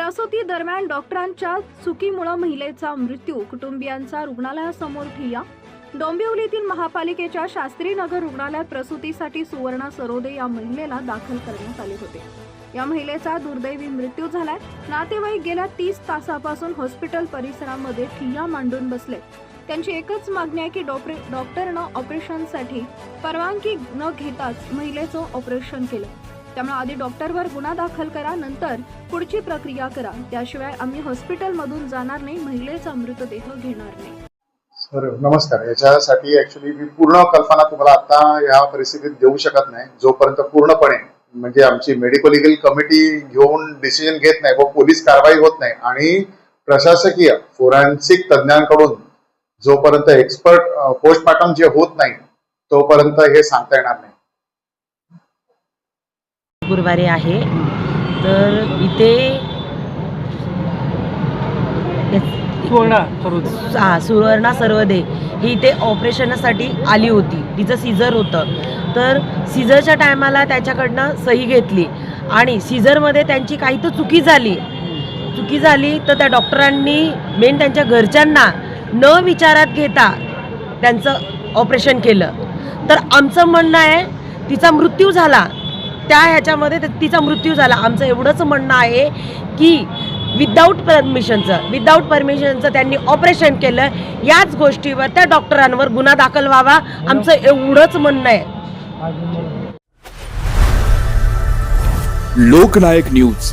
प्रसूती दरम्यान डॉक्टरांच्या चुकीमुळे महिलेचा मृत्यू कुटुंबियांचा रुग्णालयासमोर ठिय्या. डोंबिवलीतील महापालिकेच्या शास्त्रीनगर रुग्णालयात प्रसूतीसाठी सुवर्णा सरोदे या महिलेला दाखल करण्यात आले होते. या महिलेचा दुर्दैवी मृत्यू झालाय. नातेवाईक गेल्या तीस तासापासून हॉस्पिटल परिसरामध्ये ठिय्या मांडून बसले. त्यांची एकच मागणी आहे की डॉक्टर डॉक्टरनं ऑपरेशनसाठी परवानगी न घेताच महिलेचं ऑपरेशन केलं. त्यामुळे आधी डॉक्टरवर गुन्हा दाखल करा नंतर पुढची प्रक्रिया करा. त्याशिवाय आम्ही हॉस्पिटलमधून जाणार नाही महिलेचा मृतदेह घेणार नाही. सर नमस्कार. याच्यासाठी ऍक्च्युली मी पूर्ण कल्पना तुम्हाला आता या परिस्थितीत देऊ शकत नाही. जोपर्यंत पूर्णपणे म्हणजे आमची मेडिकल लिगल कमिटी घेऊन डिसिजन घेत नाही व पोलीस कारवाई होत नाही आणि प्रशासकीय फोरेन्सिक तज्ज्ञांकडून जोपर्यंत एक्सपर्ट पोस्टमार्टम जे होत नाही तोपर्यंत हे सांगता येणार नाही. गुरुवारी आहे. तर इथे हा सुवर्णा सर्वदे ही इथे ऑपरेशनासाठी आली होती. तिचं सिझर होतं. तर सिझरच्या टायमाला त्याच्याकडनं सही घेतली. आणि सिझरमध्ये त्यांची काही तर चुकी झाली. चुकी झाली तर त्या डॉक्टरांनी मेन त्यांच्या घरच्यांना न विचारात घेता त्यांचं ऑपरेशन केलं. तर आमचं म्हणणं आहे तिचा मृत्यू झाला. त्या ह्याच्यामध्ये तिचा मृत्यू झाला. आमचं एवढंच म्हणणं आहे की विदाऊट परमिशनचं विदाऊट परमिशनचं त्यांनी ऑपरेशन केलं. याच गोष्टीवर त्या डॉक्टरांवर गुन्हा दाखल व्हावा. आमचं एवढंच म्हणणं आहे. लोकनायक न्यूज.